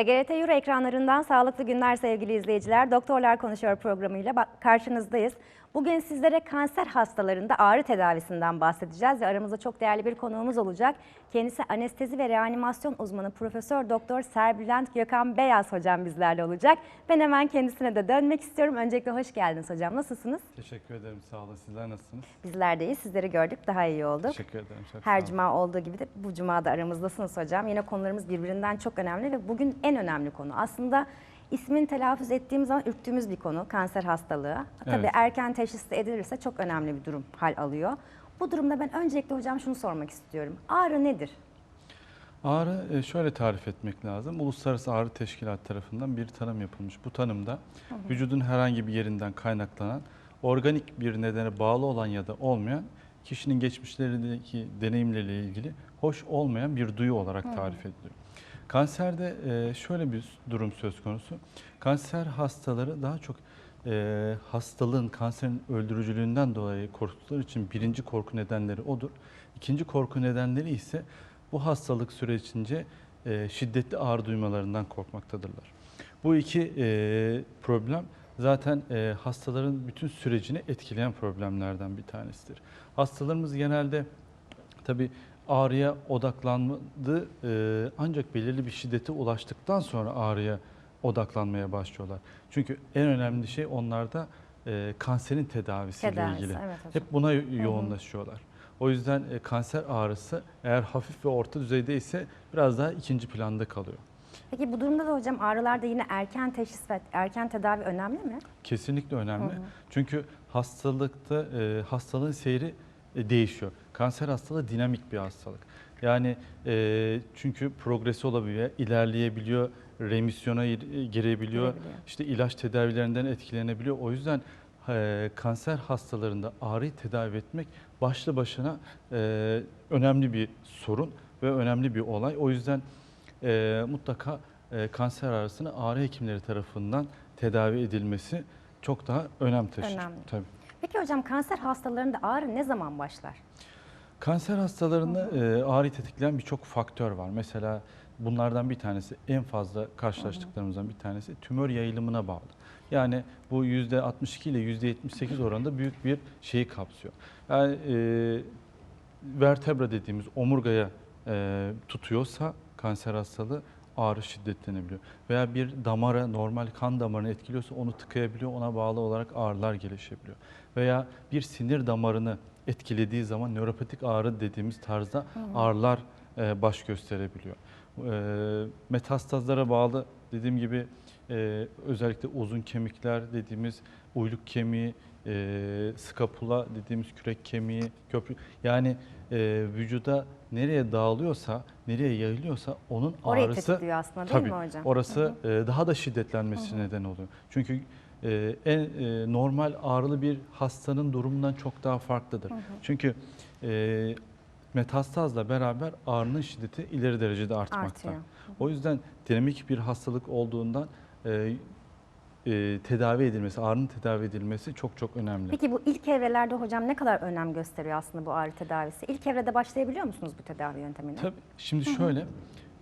TGRT Euro ekranlarından sağlıklı günler sevgili izleyiciler. Doktorlar Konuşuyor programıyla karşınızdayız. Bugün sizlere kanser hastalarında ağrı tedavisinden bahsedeceğiz ve aramızda çok değerli bir konuğumuz olacak. Kendisi anestezi ve reanimasyon uzmanı Profesör Doktor Serbülent Gökhan Beyaz hocam bizlerle olacak. Ben hemen kendisine de dönmek istiyorum. Öncelikle hoş geldiniz hocam. Nasılsınız? Teşekkür ederim. Sağ olun. Sizler nasılsınız? Bizler deyiz. Sizleri gördük. Daha iyi olduk. Teşekkür ederim. Çok Her cuma olduğu gibi de bu cuma da aramızdasınız hocam. Yine konularımız birbirinden çok önemli ve bugün en önemli konu. Aslında ismini telaffuz ettiğimiz zaman ürktüğümüz bir konu kanser hastalığı. Tabii Evet. erken teşhis edilirse çok önemli bir durum hal alıyor. Bu durumda ben öncelikle hocam şunu sormak istiyorum. Ağrı nedir? Ağrı e, şöyle tarif etmek lazım. Uluslararası Ağrı Teşkilatı tarafından bir tanım yapılmış. Bu tanımda vücudun herhangi bir yerinden kaynaklanan, organik bir nedene bağlı olan ya da olmayan, kişinin geçmişlerindeki deneyimleriyle ilgili hoş olmayan bir duyu olarak tarif ediliyor. Kanserde e, şöyle bir durum söz konusu. Kanser hastaları daha çok e, hastalığın, kanserin öldürücülüğünden dolayı korktukları için birinci korku nedenleri odur. İkinci korku nedenleri ise bu hastalık sürecince e, şiddetli ağrı duymalarından korkmaktadırlar. Bu iki problem zaten hastaların bütün sürecini etkileyen problemlerden bir tanesidir. Hastalarımız genelde tabi ağrıya odaklanmadı e, ancak belirli bir şiddete ulaştıktan sonra ağrıya odaklanmaya başlıyorlar. Çünkü en önemli şey onlarda e, kanserin tedavisiyle Tedavisi, ilgili. evet hocam. Hep buna yoğunlaşıyorlar. O yüzden e, kanser ağrısı eğer hafif ve orta düzeyde ise biraz daha ikinci planda kalıyor. Peki bu durumda da hocam ağrılarda yine erken teşhis ve erken tedavi önemli mi? Kesinlikle önemli. Çünkü hastalıkta e, hastalığın seyri e, değişiyor. Kanser hastalığı dinamik bir hastalık. Yani e, çünkü progresi olabiliyor, ilerleyebiliyor, remisyona girebiliyor, Girebiliyor. işte ilaç tedavilerinden etkilenebiliyor. O yüzden e, kanser hastalarında ağrıyı tedavi etmek başlı başına e, önemli bir sorun ve önemli bir olay. O yüzden e, mutlaka e, kanser ağrısını ağrı hekimleri tarafından tedavi edilmesi çok daha önem taşır. Önemli. Tabii. Peki hocam kanser hastalarında ağrı ne zaman başlar? Kanser hastalarında e, ağrı tetikleyen birçok faktör var. Mesela bunlardan bir tanesi en fazla karşılaştıklarımızdan bir tanesi tümör yayılımına bağlı. Yani bu %62 ile %78 oranında büyük bir şeyi kapsıyor. Yani e, vertebra dediğimiz omurgaya e, tutuyorsa kanser hastalığı ağrı şiddetlenebiliyor. Veya bir damara normal kan damarını etkiliyorsa onu tıkayabiliyor. Ona bağlı olarak ağrılar gelişebiliyor. Veya bir sinir damarını etkilediği zaman nöropatik ağrı dediğimiz tarzda ağrılar e, baş gösterebiliyor. E, metastazlara bağlı dediğim gibi e, özellikle uzun kemikler dediğimiz uyluk kemiği, e, skapula dediğimiz kürek kemiği, köprü yani e, vücuda nereye dağılıyorsa, nereye yayılıyorsa onun Orayı ağrısı aslında değil tabii mi hocam? orası e, daha da şiddetlenmesi neden oluyor. Çünkü e, en e, normal ağrılı bir hastanın durumundan çok daha farklıdır. Çünkü e, metastazla beraber ağrının şiddeti ileri derecede artmakta. Artıyor. O yüzden dinamik bir hastalık olduğundan e, e, tedavi edilmesi, ağrının tedavi edilmesi çok çok önemli. Peki bu ilk evrelerde hocam ne kadar önem gösteriyor aslında bu ağrı tedavisi? İlk evrede başlayabiliyor musunuz bu tedavi yöntemine? Tabii şimdi şöyle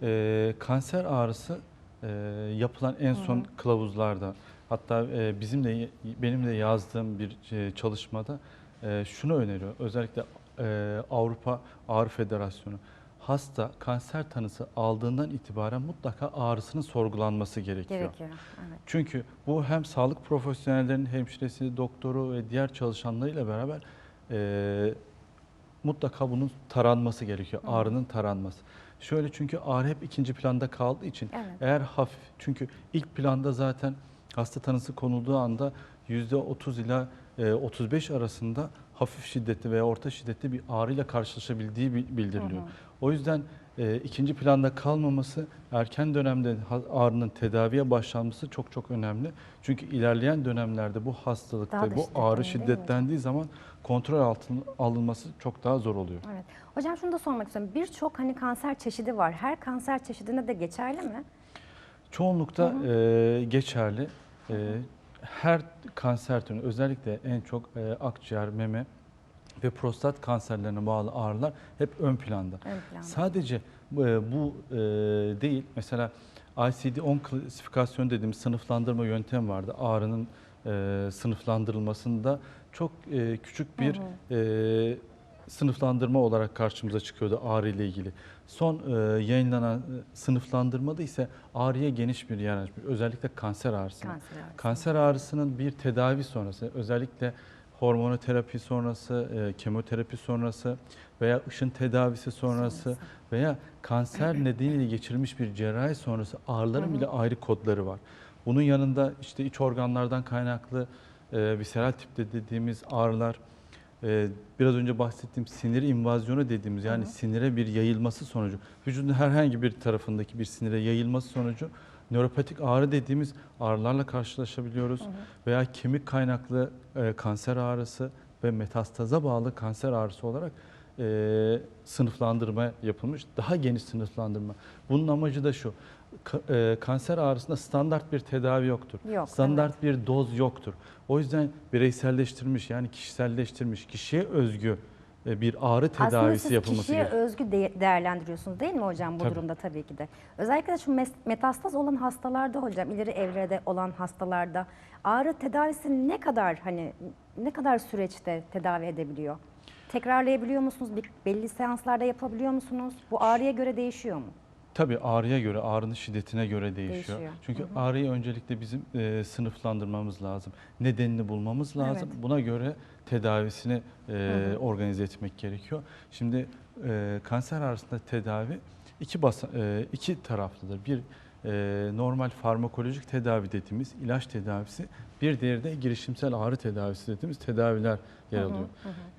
e, kanser ağrısı e, yapılan en son kılavuzlarda hatta e, bizim de benim de yazdığım bir e, çalışmada e, şunu öneriyor. Özellikle Avrupa Ağrı Federasyonu hasta kanser tanısı aldığından itibaren mutlaka ağrısının sorgulanması gerekiyor. Gerekiyor. Evet. Çünkü bu hem sağlık profesyonellerinin hemşiresi, doktoru ve diğer çalışanlarıyla beraber e, mutlaka bunun taranması gerekiyor. Ağrının taranması. Şöyle çünkü ağrı hep ikinci planda kaldığı için Evet. eğer hafif çünkü ilk planda zaten hasta tanısı konulduğu anda %30 ila e, 35 arasında hafif şiddetli veya orta şiddetli bir ağrıyla karşılaşabildiği bi- bildiriliyor. O yüzden e, ikinci planda kalmaması, erken dönemde ağrının tedaviye başlanması çok çok önemli. Çünkü ilerleyen dönemlerde bu hastalıkta bu ağrı şiddetlendiği zaman kontrol altına alınması çok daha zor oluyor. Evet. Hocam şunu da sormak istiyorum. Birçok hani kanser çeşidi var. Her kanser çeşidinde de geçerli mi? Çoğunlukta e, geçerli. E, her kanser türü özellikle en çok e, akciğer, meme ve prostat kanserlerine bağlı ağrılar hep ön planda. Ön planda. Sadece e, bu e, değil. Mesela ICD-10 klasifikasyon dediğimiz sınıflandırma yöntem vardı. Ağrının e, sınıflandırılmasında çok e, küçük bir e, sınıflandırma olarak karşımıza çıkıyordu ağrı ile ilgili. Son e, yayınlanan e, sınıflandırmada ise ağrıya geniş bir yer açmış. Özellikle kanser ağrısına. Kanser ağrısı. Kanser ağrısının bir tedavi sonrası özellikle hormonoterapi sonrası, e, kemoterapi sonrası veya ışın tedavisi sonrası Sonrası. veya kanser nedeniyle geçirilmiş bir cerrahi sonrası ağrıların bile ayrı kodları var. Bunun yanında işte iç organlardan kaynaklı e, visceral tipte dediğimiz ağrılar, e, biraz önce bahsettiğim sinir invazyonu dediğimiz yani sinire bir yayılması sonucu, vücudun herhangi bir tarafındaki bir sinire yayılması sonucu nöropatik ağrı dediğimiz ağrılarla karşılaşabiliyoruz. Veya kemik kaynaklı e, kanser ağrısı ve metastaza bağlı kanser ağrısı olarak e, sınıflandırma yapılmış. Daha geniş sınıflandırma. Bunun amacı da şu. E, kanser ağrısında standart bir tedavi yoktur. Yok, standart bir doz yoktur. O yüzden bireyselleştirilmiş yani kişiselleştirilmiş, kişiye özgü e, bir ağrı Aslında tedavisi siz yapılması kişiye gerekiyor. özgü de- değerlendiriyorsunuz değil mi hocam bu Tabii. durumda tabii ki de. Özellikle de şu metastaz olan hastalarda hocam, ileri evrede olan hastalarda ağrı tedavisi ne kadar hani ne kadar süreçte tedavi edebiliyor? Tekrarlayabiliyor musunuz? Belli seanslarda yapabiliyor musunuz? Bu ağrıya göre değişiyor mu? Tabii ağrıya göre, ağrının şiddetine göre değişiyor. Değişiyor. Çünkü ağrıyı öncelikle bizim e, sınıflandırmamız lazım. Nedenini bulmamız lazım. Evet. Buna göre tedavisini e, organize etmek gerekiyor. Şimdi e, kanser ağrısında tedavi iki basa, e, iki taraflıdır. Bir e, normal farmakolojik tedavi dediğimiz ilaç tedavisi, bir diğeri de girişimsel ağrı tedavisi dediğimiz tedaviler yer alıyor.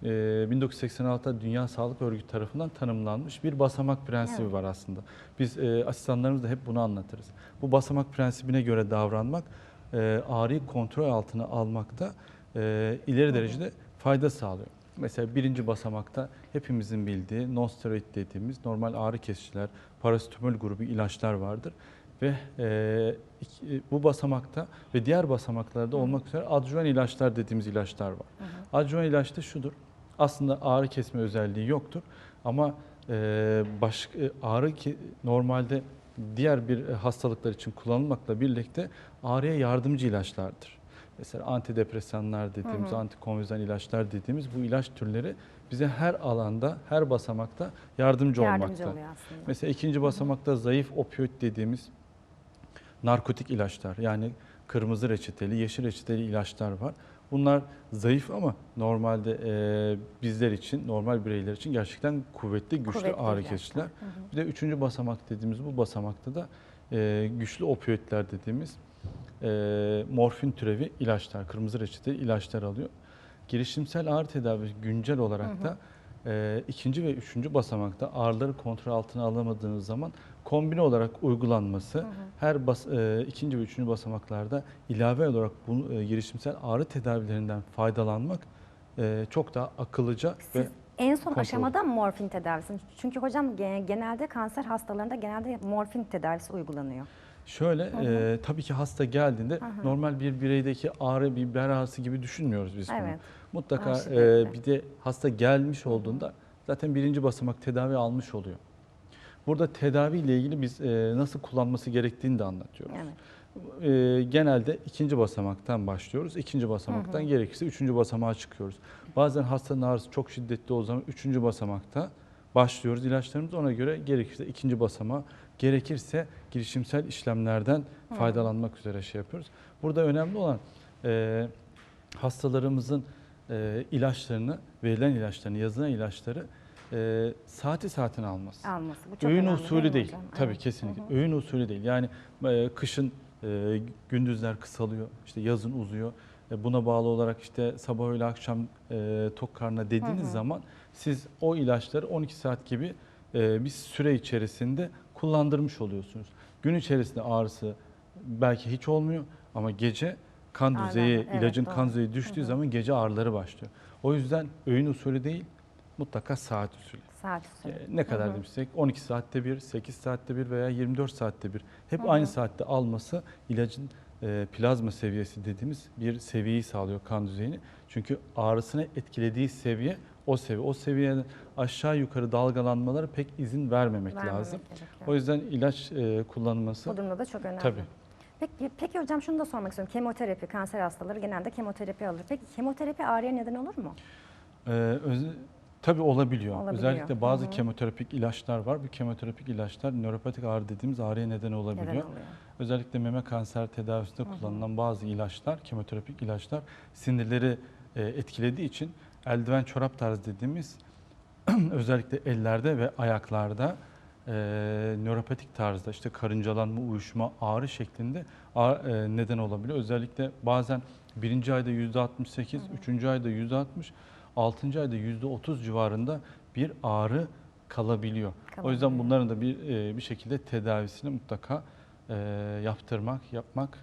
E, 1986'da Dünya Sağlık Örgütü tarafından tanımlanmış bir basamak prensibi Evet. var aslında. Biz e, asistanlarımız da hep bunu anlatırız. Bu basamak prensibine göre davranmak e, ağrıyı kontrol altına almakta e, ileri derecede fayda sağlıyor. Mesela birinci basamakta hepimizin bildiği non-steroid dediğimiz normal ağrı kesiciler, parasetamol grubu ilaçlar vardır. Ve e, iki- e, bu basamakta ve diğer basamaklarda olmak üzere adjuvan ilaçlar dediğimiz ilaçlar var. Adjuvan ilaç da şudur. Aslında ağrı kesme özelliği yoktur ama e, başka ağrı ki normalde diğer bir e, hastalıklar için kullanılmakla birlikte ağrıya yardımcı ilaçlardır. Mesela antidepresanlar dediğimiz, antikonvizan ilaçlar dediğimiz bu ilaç türleri bize her alanda, her basamakta yardımcı, Yardımcı olmakta. Mesela ikinci basamakta zayıf opioid dediğimiz narkotik ilaçlar yani kırmızı reçeteli, yeşil reçeteli ilaçlar var. Bunlar zayıf ama normalde e, bizler için, normal bireyler için gerçekten kuvvetli, güçlü Kuvvetli ağrı kesiciler. Bir de üçüncü basamak dediğimiz bu basamakta da e, güçlü opioidler dediğimiz e, morfin türevi ilaçlar, kırmızı reçeteli ilaçlar alıyor. Girişimsel ağrı tedavisi güncel olarak da e, ikinci ve üçüncü basamakta ağrıları kontrol altına alamadığınız zaman kombine olarak uygulanması her bas, e, ikinci ve üçüncü basamaklarda ilave olarak bu e, girişimsel ağrı tedavilerinden faydalanmak e, çok daha akıllıca ve Siz en son kontrol. aşamada morfin tedavisi? Çünkü hocam ge- genelde kanser hastalarında genelde morfin tedavisi uygulanıyor. Şöyle e, tabii ki hasta geldiğinde normal bir bireydeki ağrı bir bel ağrısı gibi düşünmüyoruz biz bunu. Evet. Mutlaka Daha e, bir de hasta gelmiş olduğunda zaten birinci basamak tedavi almış oluyor. Burada tedavi ile ilgili biz e, nasıl kullanması gerektiğini de anlatıyoruz. Evet. E, genelde ikinci basamaktan başlıyoruz. İkinci basamaktan gerekirse üçüncü basamağa çıkıyoruz. Bazen hastanın ağrısı çok şiddetli olduğu zaman üçüncü basamakta başlıyoruz ilaçlarımız. Ona göre gerekirse ikinci basamağa, gerekirse girişimsel işlemlerden faydalanmak üzere şey yapıyoruz. Burada önemli olan e, hastalarımızın e, ilaçlarını, verilen ilaçlarını, yazılan ilaçları e, saati saatine alması. Alması. Bu çok Öğün önemli usulü değil. hocam? Tabii Evet. kesinlikle. Öğün usulü değil. Yani e, kışın e, gündüzler kısalıyor, işte yazın uzuyor. E, buna bağlı olarak işte sabah öğle akşam e, tok karnına dediğiniz zaman siz o ilaçları 12 saat gibi e, bir süre içerisinde kullandırmış oluyorsunuz. Gün içerisinde ağrısı belki hiç olmuyor ama gece kan Ağrılar, düzeyi, evet, ilacın doğru. kan düzeyi düştüğü zaman gece ağrıları başlıyor. O yüzden öğün usulü değil, mutlaka saat usulü. Saat usulü. E, Ne kadar demişsek 12 saatte bir, 8 saatte bir veya 24 saatte bir hep aynı saatte alması ilacın e, plazma seviyesi dediğimiz bir seviyeyi sağlıyor kan düzeyini. Çünkü ağrısını etkilediği seviye o seviye. O seviyeden aşağı yukarı dalgalanmalara pek izin vermemek, Vermemek lazım. gerekiyor. O yüzden ilaç e, kullanılması Bu durumda da çok önemli. tabii. Peki, peki hocam şunu da sormak istiyorum. Kemoterapi, kanser hastaları genelde kemoterapi alır. Peki kemoterapi ağrıya neden olur mu? Ee, öz- tabii olabiliyor. Olabiliyor. Özellikle bazı kemoterapik ilaçlar var. Bu kemoterapik ilaçlar nöropatik ağrı dediğimiz ağrıya neden olabiliyor. Neden oluyor? Özellikle meme kanser tedavisinde kullanılan bazı ilaçlar, kemoterapik ilaçlar sinirleri e, etkilediği için eldiven çorap tarzı dediğimiz özellikle ellerde ve ayaklarda e, nöropatik tarzda işte karıncalanma, uyuşma, ağrı şeklinde ağ- e, neden olabiliyor. Özellikle bazen birinci ayda yüzde 68, üçüncü ayda yüzde 60, altıncı ayda yüzde 30 civarında bir ağrı kalabiliyor. O yüzden Kalabiliyor. bunların da bir e, bir şekilde tedavisini mutlaka e, yaptırmak, yapmak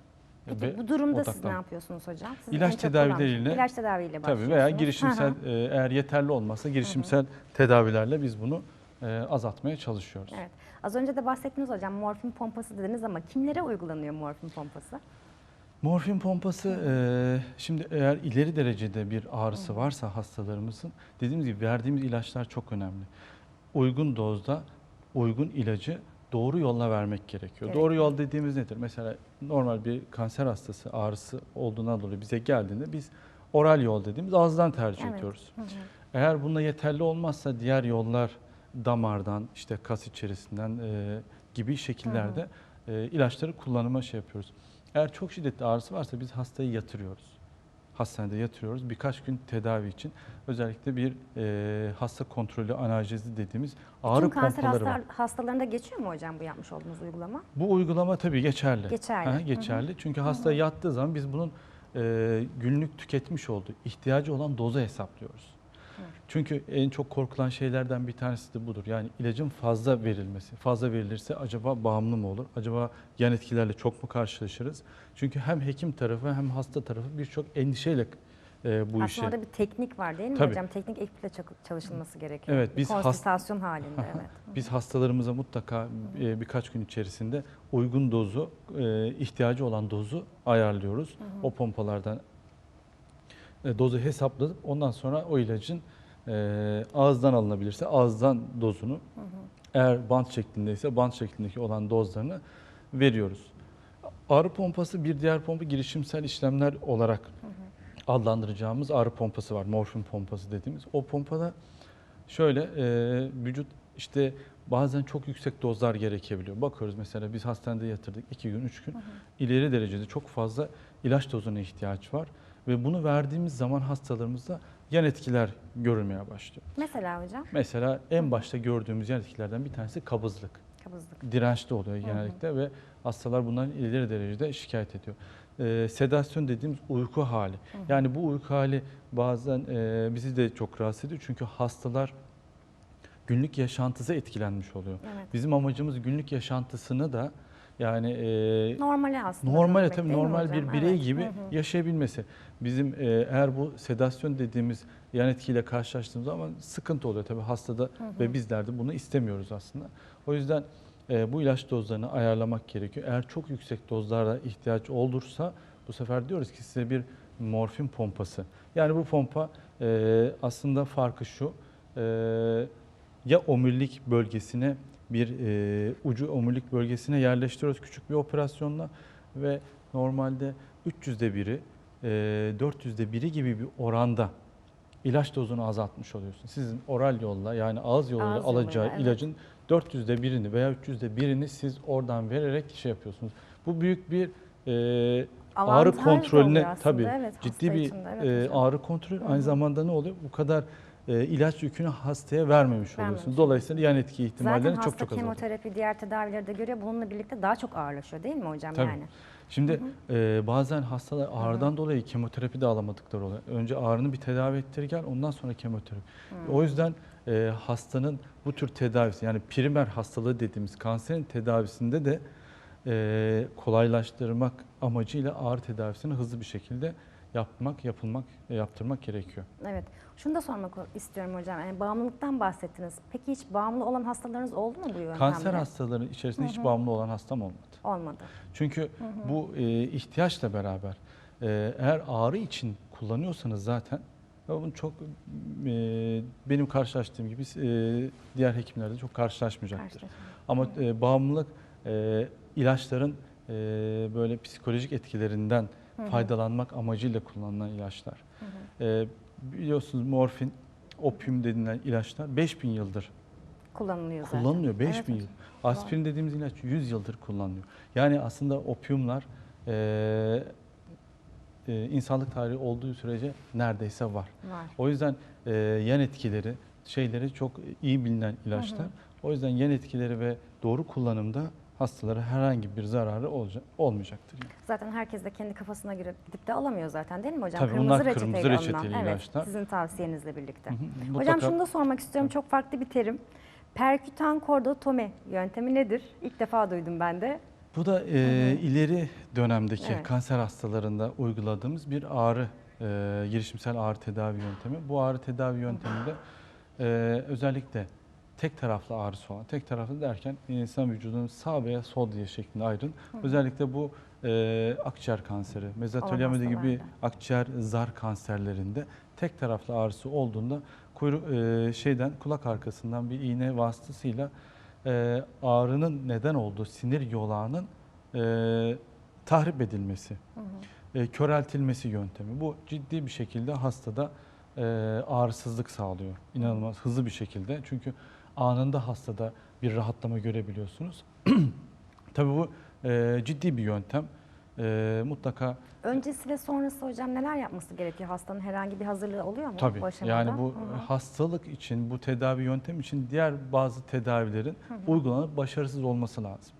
Peki bu durumda siz ne yapıyorsunuz hocam? Sizin İlaç tedavileriyle- kullandığınız- İlaç tedaviyle Tabii veya girişimsel hı. e, eğer yeterli olmazsa girişimsel tedavilerle biz bunu e, azaltmaya çalışıyoruz. Evet. Az önce de bahsettiniz hocam morfin pompası dediniz ama kimlere uygulanıyor morfin pompası? Morfin pompası e, şimdi eğer ileri derecede bir ağrısı varsa hastalarımızın dediğimiz gibi verdiğimiz ilaçlar çok önemli. Uygun dozda uygun ilacı doğru yolla vermek gerekiyor. Doğru Gerekiyor. yol dediğimiz nedir? Mesela normal bir kanser hastası ağrısı olduğundan dolayı bize geldiğinde biz oral yol dediğimiz ağızdan tercih Evet. ediyoruz. Hı hı. Eğer bununla yeterli olmazsa diğer yollar damardan, işte kas içerisinden e, gibi şekillerde e, ilaçları kullanıma şey yapıyoruz. Eğer çok şiddetli ağrısı varsa biz hastayı yatırıyoruz. Hastanede yatırıyoruz birkaç gün tedavi için. Özellikle bir e, hasta kontrolü analjezi dediğimiz ağrı Tüm kanser pompaları var. hasta, hastalarında geçiyor mu hocam bu yapmış olduğunuz uygulama? Bu uygulama tabii geçerli. Geçerli. Hı hı. geçerli. Çünkü hasta yattığı zaman biz bunun e, günlük tüketmiş olduğu ihtiyacı olan dozu hesaplıyoruz. Çünkü en çok korkulan şeylerden bir tanesi de budur. Yani ilacın fazla verilmesi. Fazla verilirse acaba bağımlı mı olur? Acaba yan etkilerle çok mu karşılaşırız? Çünkü hem hekim tarafı hem hasta tarafı birçok endişeyle e, bu işe Aslında bir teknik var değil mi Tabii. hocam? Teknik ekiple çalışılması gerekiyor. Evet, biz konsültasyon halinde evet. Biz hastalarımıza mutlaka e, birkaç gün içerisinde uygun dozu, e, ihtiyacı olan dozu ayarlıyoruz. O pompalardan dozu hesapladık. Ondan sonra o ilacın e, ağızdan alınabilirse ağızdan dozunu, eğer bant şeklindeyse bant şeklindeki olan dozlarını veriyoruz. Ağrı pompası bir diğer pompa girişimsel işlemler olarak adlandıracağımız ağrı pompası var. Morfin pompası dediğimiz. O pompada şöyle e, vücut işte bazen çok yüksek dozlar gerekebiliyor. Bakıyoruz mesela biz hastanede yatırdık 2 gün 3 gün ileri derecede çok fazla ilaç dozuna ihtiyaç var. Ve bunu verdiğimiz zaman hastalarımızda yan etkiler görülmeye başlıyor. Mesela hocam Mesela en başta gördüğümüz yan etkilerden bir tanesi kabızlık kabızlık. dirençli oluyor genellikle ve hastalar bundan ileri derecede şikayet ediyor. Ee, sedasyon dediğimiz uyku hali. Yani bu uyku hali bazen e, bizi de çok rahatsız ediyor çünkü hastalar günlük yaşantısı etkilenmiş oluyor. Evet. Bizim amacımız günlük yaşantısını da yani e, Normale aslında. Normale tabii normal bir birey Evet. gibi Hı hı. yaşayabilmesi. Bizim e, eğer bu sedasyon dediğimiz yan etkiyle karşılaştığımız zaman sıkıntı oluyor tabii hastada ve bizler de bunu istemiyoruz aslında. O yüzden e, bu ilaç dozlarını ayarlamak gerekiyor. Eğer çok yüksek dozlara ihtiyaç olursa bu sefer diyoruz ki size bir morfin pompası. Yani bu pompa e, aslında farkı şu. e, ya omurilik bölgesine bir e, ucu omurilik bölgesine yerleştiriyoruz küçük bir operasyonla ve normalde 300'de biri, e, 400'de biri gibi bir oranda ilaç dozunu azaltmış oluyorsun. Sizin oral yolla yani ağız yoluyla Ağız yoluyla, alacağı evet. ilacın 400'de birini veya 300'de birini siz oradan vererek şey yapıyorsunuz. Bu büyük bir e, ağrı Avantaj kontrolüne tabii evet, ciddi bir evet e, ağrı kontrolü aynı zamanda ne oluyor? Bu kadar e, ilaç yükünü hastaya vermemiş oluyorsunuz. Vermemiş. Dolayısıyla yan etki Zaten ihtimallerini hasta çok çok azaltıyor. kemoterapi, diğer tedavileri de görüyor. Bununla birlikte daha çok ağırlaşıyor değil mi hocam Tabii. yani? Şimdi e, bazen hastalar ağrıdan dolayı kemoterapi de alamadıkları oluyor. Önce ağrını bir tedavi ettir gel ondan sonra kemoterapi. O yüzden e, hastanın bu tür tedavisi yani primer hastalığı dediğimiz kanserin tedavisinde de e, kolaylaştırmak amacıyla ağrı tedavisini hızlı bir şekilde yapmak, yapılmak, yaptırmak gerekiyor. Evet. Şunu da sormak istiyorum hocam. Yani bağımlılıktan bahsettiniz. Peki hiç bağımlı olan hastalarınız oldu mu bu yöntemle? Kanser hastalarının içerisinde hiç bağımlı olan hastam olmadı. Olmadı. Çünkü bu e, ihtiyaçla beraber e, eğer ağrı için kullanıyorsanız zaten Ve bunu çok e, benim karşılaştığım gibi e, diğer hekimlerde çok karşılaşmayacaktır. Karşılaşma. Ama e, bağımlılık e, ilaçların e, böyle psikolojik etkilerinden faydalanmak amacıyla kullanılan ilaçlar. E, biliyorsunuz morfin, opium denilen ilaçlar 5000 yıldır Kullanılıyor zaten. kullanılıyor. 5000 Evet yıl. Aspirin dediğimiz ilaç 100 yıldır kullanılıyor. Yani aslında opiumlar e, e, insanlık tarihi olduğu sürece neredeyse var. Var. O yüzden e, yan etkileri, şeyleri çok iyi bilinen ilaçlar. O yüzden yan etkileri ve doğru kullanımda hastalara herhangi bir zararı olacak, olmayacaktır. yani. Zaten herkes de kendi kafasına göre gidip de alamıyor zaten değil mi hocam? Tabii kırmızı bunlar kırmızı reçeteli alınan. ilaçlar. Evet, sizin tavsiyenizle birlikte. Hı hı. Hocam şunu da sormak istiyorum. Çok farklı bir terim. Perkütan kordotomi yöntemi nedir? İlk defa duydum ben de. Bu da e, ileri dönemdeki Evet. kanser hastalarında uyguladığımız bir ağrı, e, girişimsel ağrı tedavi yöntemi. Bu ağrı tedavi yönteminde e, özellikle tek taraflı ağrısı olan, tek taraflı derken insan vücudunun sağ veya sol diye şeklinde ayrın. Özellikle bu e, akciğer kanseri, mezoteliomide gibi akciğer zar kanserlerinde tek taraflı ağrısı olduğunda kuyruk e, şeyden kulak arkasından bir iğne vasıtasıyla e, ağrının neden olduğu sinir yolağının e, tahrip edilmesi, e, köreltilmesi yöntemi. Bu ciddi bir şekilde hastada e, ağrısızlık sağlıyor. İnanılmaz hızlı bir şekilde. Çünkü anında hastada bir rahatlama görebiliyorsunuz. Tabii bu e, ciddi bir yöntem. E, mutlaka Öncesi ve sonrası hocam neler yapması gerekiyor? Hastanın herhangi bir hazırlığı oluyor mu Tabii. bu aşamada? Yani bu Hı hastalık için, bu tedavi yöntemi için diğer bazı tedavilerin uygulanıp başarısız olması lazım.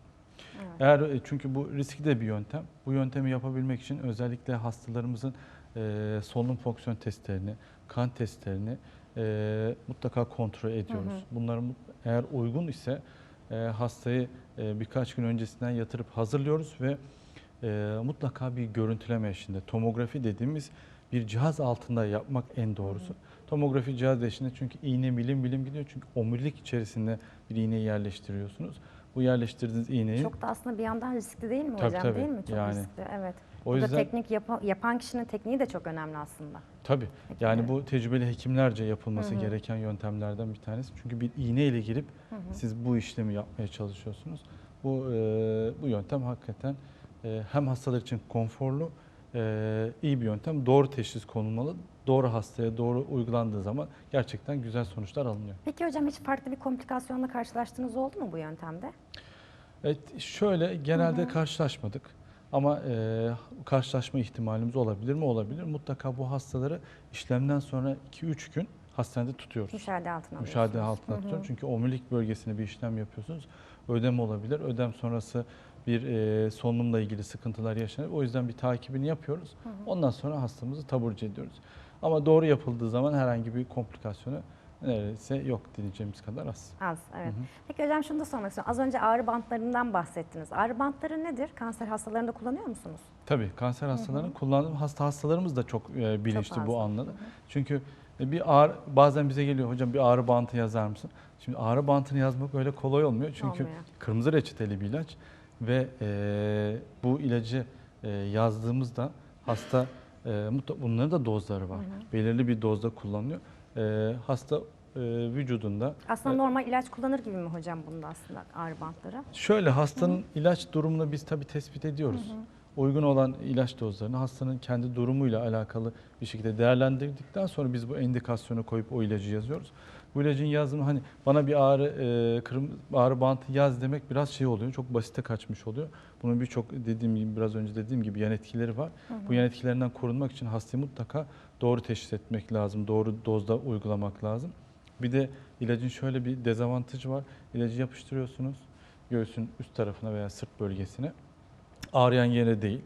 Evet. Eğer e, çünkü bu riskli de bir yöntem. Bu yöntemi yapabilmek için özellikle hastalarımızın e, solunum fonksiyon testlerini, kan testlerini e, mutlaka kontrol ediyoruz. Mut- eğer uygun ise e, hastayı e, birkaç gün öncesinden yatırıp hazırlıyoruz ve e, mutlaka bir görüntüleme eşliğinde tomografi dediğimiz bir cihaz altında yapmak en doğrusu. Tomografi cihaz eşliğinde çünkü iğne milim milim gidiyor çünkü omurilik içerisinde bir iğneyi yerleştiriyorsunuz. Bu yerleştirdiğiniz iğneyi Çok da aslında bir yandan riskli değil mi Tabii, hocam? tabii. Değil mi? Çok Yani. riskli. Evet. o Burada yüzden teknik yapa- yapan kişinin tekniği de çok önemli aslında. Tabii yani evet. bu tecrübeli hekimlerce yapılması gereken yöntemlerden bir tanesi. Çünkü bir iğne ile girip siz bu işlemi yapmaya çalışıyorsunuz. Bu e, bu yöntem hakikaten e, hem hastalar için konforlu, e, iyi bir yöntem. Doğru teşhis konulmalı. Doğru hastaya doğru uygulandığı zaman gerçekten güzel sonuçlar alınıyor. Peki hocam hiç farklı bir komplikasyonla karşılaştığınız oldu mu bu yöntemde? Evet, şöyle genelde karşılaşmadık. Ama e, karşılaşma ihtimalimiz olabilir mi? Olabilir. Mutlaka bu hastaları işlemden sonra 2-3 gün hastanede tutuyoruz. Müşahede altına Müşahede altına tutuyoruz. Çünkü omurilik bölgesine bir işlem yapıyorsunuz. Ödem olabilir. Ödem sonrası bir e, solunumla ilgili sıkıntılar yaşanır. O yüzden bir takibini yapıyoruz. Ondan sonra hastamızı taburcu ediyoruz. Ama doğru yapıldığı zaman herhangi bir komplikasyonu neredeyse yok diyeceğimiz kadar az. Az, evet. Peki hocam şunu da sormak istiyorum. Az önce ağrı bantlarından bahsettiniz. Ağrı bantları nedir? Kanser hastalarında kullanıyor musunuz? Tabii kanser hastalarının kullandığım hasta hastalarımız da çok e, bilinçli fazla. bu anlamda. Çünkü e, bir ağrı bazen bize geliyor hocam bir ağrı bantı yazar mısın? Şimdi ağrı bantını yazmak öyle kolay olmuyor. Çünkü Olmuyor. kırmızı reçeteli bir ilaç ve e, bu ilacı e, yazdığımızda hasta e, bunların da dozları var. Belirli bir dozda kullanılıyor. E, hasta e, vücudunda Aslında normal ilaç kullanır gibi mi hocam bunda aslında ağrı bantları? Şöyle hastanın ilaç durumunu biz tabii tespit ediyoruz. Uygun olan ilaç dozlarını hastanın kendi durumuyla alakalı bir şekilde değerlendirdikten sonra biz bu indikasyonu koyup o ilacı yazıyoruz. Bu ilacın yazımı hani bana bir ağrı e, kırm ağrı bantı yaz demek biraz şey oluyor. Çok basite kaçmış oluyor. Bunun birçok dediğim gibi biraz önce dediğim gibi yan etkileri var. Bu yan etkilerinden korunmak için hastayı mutlaka doğru teşhis etmek lazım. Doğru dozda uygulamak lazım. Bir de ilacın şöyle bir dezavantajı var. İlacı yapıştırıyorsunuz göğsün üst tarafına veya sırt bölgesine. Ağrıyan yere değil.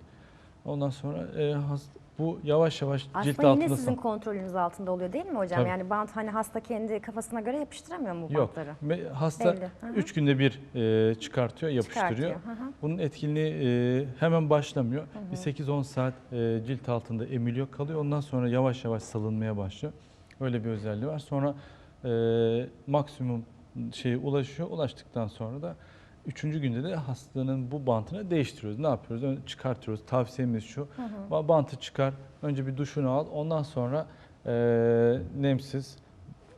Ondan sonra e, hast- bu yavaş yavaş cilt Aslında yine altında sizin kontrolünüz altında oluyor değil mi hocam? Tabii. Yani bant hani hasta kendi kafasına göre yapıştıramıyor mu Yok. bantları? Me- Hasta Belli. Hı hı. 3 günde bir e, çıkartıyor, yapıştırıyor. Çıkartıyor, hı hı. Bunun etkinliği e, hemen başlamıyor. Bir 8-10 saat e, cilt altında emiliyor kalıyor. Ondan sonra yavaş yavaş salınmaya başlıyor. Öyle bir özelliği var. Sonra e, maksimum şeye ulaşıyor. Ulaştıktan sonra da Üçüncü günde de hastanın bu bantını değiştiriyoruz. Ne yapıyoruz? Önce çıkartıyoruz. Tavsiyemiz şu. Ba- Bantı çıkar. Önce bir duşunu al. Ondan sonra e, nemsiz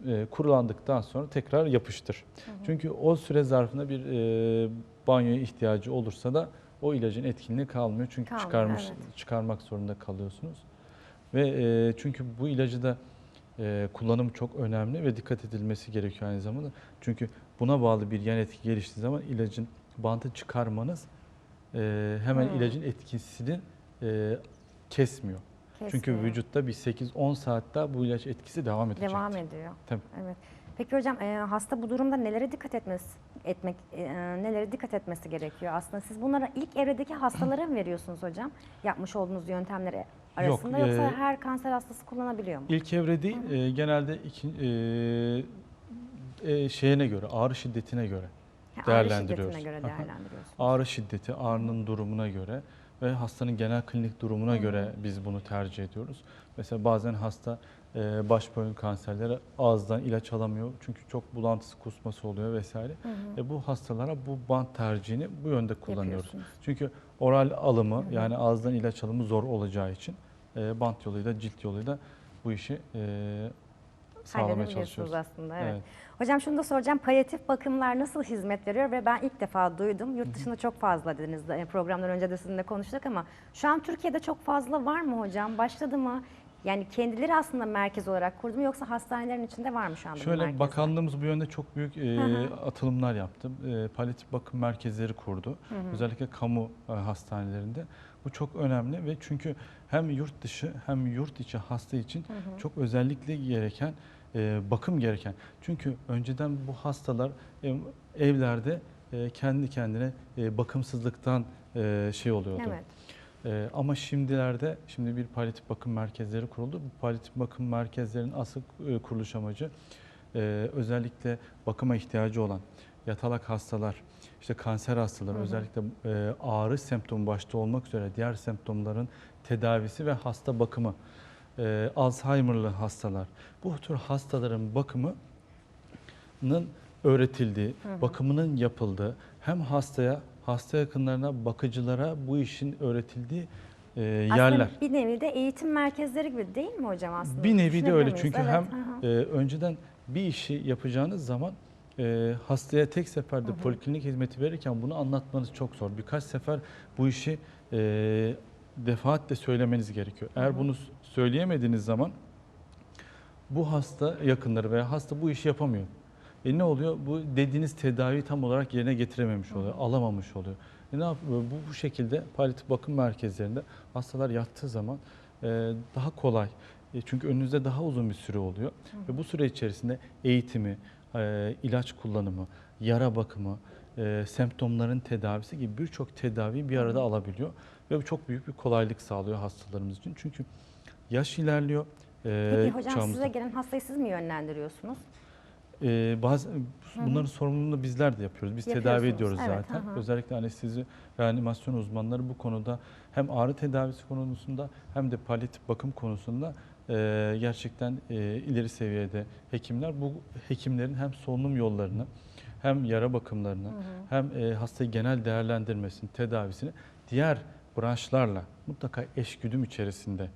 e, kurulandıktan sonra tekrar yapıştır. Çünkü o süre zarfında bir e, banyoya ihtiyacı olursa da o ilacın etkinliği kalmıyor. Çünkü Kalmıyor, çıkarmış evet. çıkarmak zorunda kalıyorsunuz. Ve e, çünkü bu ilacı da e, kullanım çok önemli ve dikkat edilmesi gerekiyor aynı zamanda. Çünkü buna bağlı bir yan etki geliştiği zaman ilacın bantı çıkarmanız e, hemen Hmm. ilacın etkisini e, kesmiyor. Çünkü Kesmiyor. vücutta bir 8-10 saatte bu ilaç etkisi devam edecek. Devam ediyor. Tabii. Evet. Peki hocam e, hasta bu durumda nelere dikkat etmesi etmek e, nelere dikkat etmesi gerekiyor aslında? Siz bunlara ilk evredeki hastalara mı veriyorsunuz hocam? Yapmış olduğunuz yöntemleri arasında Yok, yoksa e, her kanser hastası kullanabiliyor mu? İlk evre değil, e, genelde iki, e, e, şeyine göre, ağrı şiddetine göre. Ha, Ağrı değerlendiriyoruz. şiddetine göre değerlendiriyorsunuz. Ağrı şiddeti, ağrının durumuna göre ve hastanın genel klinik durumuna göre biz bunu tercih ediyoruz. Mesela bazen hasta e, baş boyun kanserleri ağızdan ilaç alamıyor çünkü çok bulantısı, kusması oluyor vesaire. E, bu hastalara bu bant tercihini bu yönde kullanıyoruz. Çünkü oral alımı yani ağızdan ilaç alımı zor olacağı için e, bant yoluyla, cilt yoluyla bu işi e, sağlamaya çalışıyoruz. aslında. Evet. Evet. Hocam şunu da soracağım. Palyatif bakımlar nasıl hizmet veriyor ve ben ilk defa duydum. Yurt dışında çok fazla dediniz. de, Programdan önce de sizinle konuştuk ama şu an Türkiye'de çok fazla var mı hocam? Başladı mı? Yani kendileri aslında merkez olarak kurdu mu yoksa hastanelerin içinde var mı şu anda Şöyle merkezler? bakanlığımız bu yönde çok büyük e, Hı hı. atılımlar yaptı. E, palyatif bakım merkezleri kurdu. Özellikle kamu e, hastanelerinde. Bu çok önemli ve çünkü hem yurt dışı hem yurt içi hasta için çok özellikle gereken e, bakım gereken. Çünkü önceden bu hastalar e, evlerde e, kendi kendine e, bakımsızlıktan e, şey oluyordu. Evet. Ee, ama şimdilerde şimdi bir palyatif bakım merkezleri kuruldu. Bu palyatif bakım merkezlerinin asıl e, kuruluş amacı e, özellikle bakıma ihtiyacı olan yatalak hastalar, işte kanser hastaları, özellikle e, ağrı semptomu başta olmak üzere diğer semptomların tedavisi ve hasta bakımı, e, Alzheimer'lı hastalar, bu tür hastaların bakımının öğretildiği, bakımının yapıldığı, hem hastaya, hasta yakınlarına, bakıcılara bu işin öğretildiği e, yerler. Aslında bir nevi de eğitim merkezleri gibi değil mi hocam aslında? Bir nevi de öyle çünkü Evet, hem hı hı. e, önceden bir işi yapacağınız zaman e, hastaya tek seferde poliklinik hizmeti verirken bunu anlatmanız çok zor. Birkaç sefer bu işi e, defaatle söylemeniz gerekiyor. Eğer bunu s- söyleyemediğiniz zaman bu hasta yakınları veya hasta bu işi yapamıyor. E ne oluyor? Bu dediğiniz tedavi tam olarak yerine getirememiş oluyor, alamamış oluyor. E ne yapıyor? Bu, bu şekilde palyatif bakım merkezlerinde hastalar yattığı zaman e, daha kolay. E, çünkü önünüzde daha uzun bir süre oluyor. Ve bu süre içerisinde eğitimi, e, ilaç kullanımı, yara bakımı, e, semptomların tedavisi gibi birçok tedaviyi bir arada alabiliyor. Ve bu çok büyük bir kolaylık sağlıyor hastalarımız için. Çünkü yaş ilerliyor. e, Peki hocam çağımızda. size gelen hastayı siz mi yönlendiriyorsunuz? Ee, bazı bunların sorumluluğunu bizler de yapıyoruz. Biz tedavi ediyoruz evet, zaten. hı hı. Özellikle anestezi reanimasyon uzmanları bu konuda hem ağrı tedavisi konusunda hem de palyatif bakım konusunda e, gerçekten e, ileri seviyede hekimler. Bu hekimlerin hem solunum yollarını hem yara bakımlarını hem e, hastayı genel değerlendirmesini, tedavisini diğer branşlarla mutlaka eşgüdüm içerisinde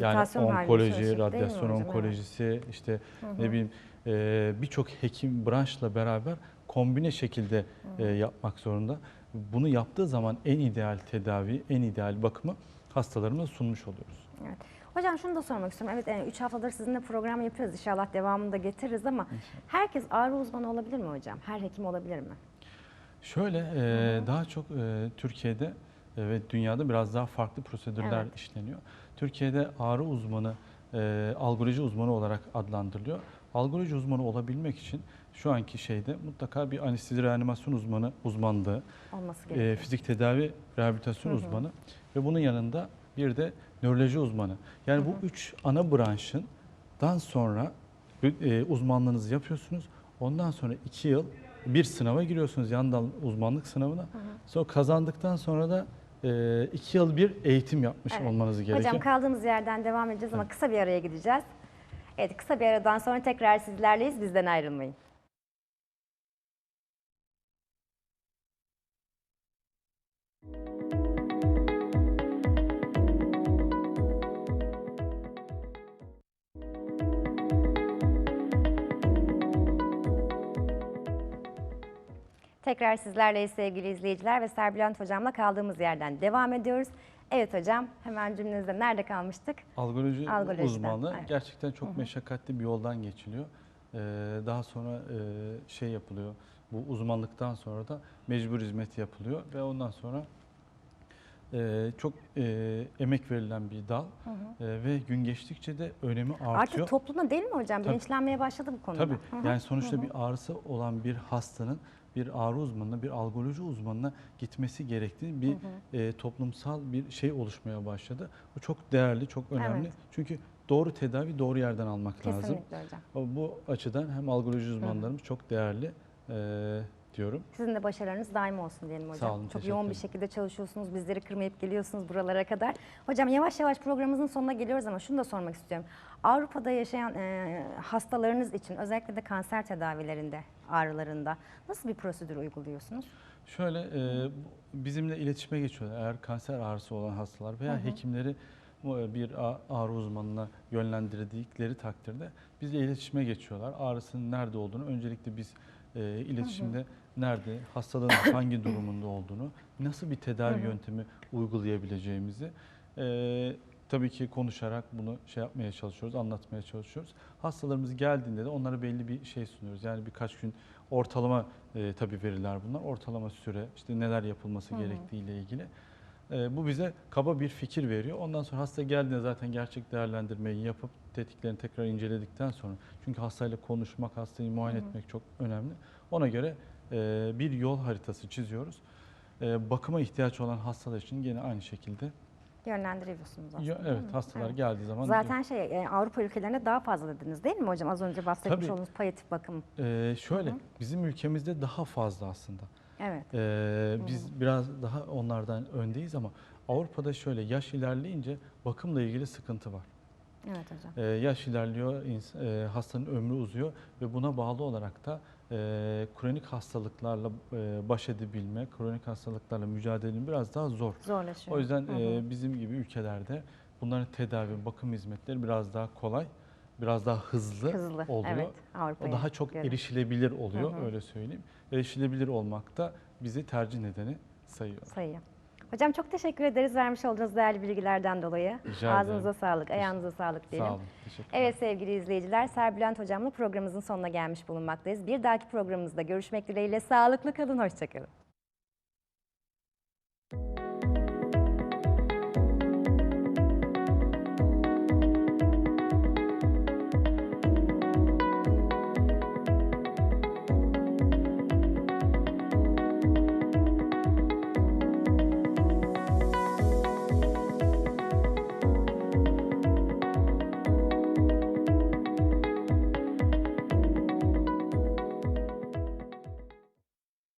yani onkoloji, radyasyon onkolojisi, işte ne bileyim e, birçok hekim branşla beraber kombine şekilde e, yapmak zorunda. Bunu yaptığı zaman en ideal tedavi, en ideal bakımı hastalarımıza sunmuş oluyoruz. Evet. Hocam şunu da sormak istiyorum. Evet 3 haftadır sizinle program yapıyoruz. İnşallah devamını da getiririz ama herkes ağrı uzmanı olabilir mi hocam? Her hekim olabilir mi? Şöyle e, daha çok e, Türkiye'de e, ve dünyada biraz daha farklı prosedürler Evet. işleniyor. Türkiye'de ağrı uzmanı, e, algoloji uzmanı olarak adlandırılıyor. Algoloji uzmanı olabilmek için şu anki şeyde mutlaka bir anestezi reanimasyon uzmanı uzmanlığı, Olması e, fizik tedavi rehabilitasyon Hı hı. uzmanı ve bunun yanında bir de nöroloji uzmanı. Yani bu üç ana branşından sonra e, uzmanlığınızı yapıyorsunuz. Ondan sonra iki yıl bir sınava giriyorsunuz yan dal uzmanlık sınavına. Sonra kazandıktan sonra da e, iki yıl bir eğitim yapmış Evet. olmanız gerekiyor. Hocam kaldığımız yerden devam edeceğiz ama kısa bir araya gideceğiz. Evet kısa bir aradan sonra tekrar sizlerleyiz. Bizden ayrılmayın. Tekrar sizlerle sevgili izleyiciler ve Serbülent Hocam'la kaldığımız yerden devam ediyoruz. Evet hocam hemen cümlenizde nerede kalmıştık? Algoloji Algolojiden, uzmanlığı evet. gerçekten çok meşakkatli bir yoldan geçiliyor. Ee, daha sonra e, şey yapılıyor. Bu uzmanlıktan sonra da mecbur hizmet yapılıyor ve ondan sonra e, çok e, emek verilen bir dal E, ve gün geçtikçe de önemi artıyor. Artık toplumda değil mi hocam? Tabii. Bilinçlenmeye başladı bu konuda. Tabii. Hı hı. Yani sonuçta bir ağrısı olan bir hastanın bir ağrı uzmanına, bir algoloji uzmanına gitmesi gerektiği bir e, toplumsal bir şey oluşmaya başladı. Bu çok değerli, çok önemli. Evet. Çünkü doğru tedavi doğru yerden almak lazım. Kesinlikle hocam. Bu açıdan hem algoloji uzmanlarımız çok değerli e, diyorum. Sizin de başarılarınız daim olsun diyelim hocam. Sağ olun, Çok yoğun bir şekilde çalışıyorsunuz. Bizleri kırmayıp geliyorsunuz buralara kadar. Hocam yavaş yavaş programımızın sonuna geliyoruz ama şunu da sormak istiyorum. Avrupa'da yaşayan e, hastalarınız için özellikle de kanser tedavilerinde, ağrılarında nasıl bir prosedür uyguluyorsunuz? Şöyle e, bizimle iletişime geçiyorlar. Eğer kanser ağrısı olan hastalar veya hekimleri bu, e, bir ağrı uzmanına yönlendirdikleri takdirde bizle iletişime geçiyorlar. Ağrısının nerede olduğunu öncelikle biz e, iletişimde nerede, hastalığın hangi durumunda olduğunu, nasıl bir tedavi yöntemi uygulayabileceğimizi e, tabii ki konuşarak bunu şey yapmaya çalışıyoruz, anlatmaya çalışıyoruz. Hastalarımız geldiğinde de onlara belli bir şey sunuyoruz. Yani birkaç gün ortalama e, tabii veriler bunlar. Ortalama süre, işte neler yapılması gerektiği ile ilgili. E, bu bize kaba bir fikir veriyor. Ondan sonra hasta geldiğinde zaten gerçek değerlendirmeyi yapıp tetiklerini tekrar inceledikten sonra çünkü hastayla konuşmak, hastayı muayene etmek çok önemli. Ona göre e, bir yol haritası çiziyoruz. E, bakıma ihtiyaç olan hastalar için yine aynı şekilde. Yönlendiriyorsunuz aslında. Ya, evet, hastalar Evet. geldiği zaman Zaten şey e, Avrupa ülkelerinde daha fazla dediniz değil mi hocam? Az önce bahsetmiş Tabii. olduğunuz palyatif bakım. e, şöyle bizim ülkemizde daha fazla aslında. Evet. Ee, biz biraz daha onlardan öndeyiz ama Avrupa'da şöyle yaş ilerleyince bakımla ilgili sıkıntı var. Evet hocam. Ee, yaş ilerliyor, e, hastanın ömrü uzuyor ve buna bağlı olarak da e, kronik hastalıklarla e, baş edebilme, kronik hastalıklarla mücadelenin biraz daha zor. Zorlaşıyor. O yüzden Hı hı. e, bizim gibi ülkelerde bunların tedavi, bakım hizmetleri biraz daha kolay, biraz daha hızlı, Hızlı. oluyor. Evet. Avrupa'ya O daha çok göre. erişilebilir oluyor Hı hı. öyle söyleyeyim. Erişilebilir olmak da bizi tercih nedeni sayıyor. sayı. Hocam çok teşekkür ederiz vermiş olduğunuz değerli bilgilerden dolayı. Rica Ağzınıza ederim. sağlık, ayağınıza sağlık diyelim. Sağ olun. Teşekkürler. Evet sevgili izleyiciler, Serbülent Hocam'la programımızın sonuna gelmiş bulunmaktayız. Bir dahaki programımızda görüşmek dileğiyle sağlıklı kalın, hoşçakalın.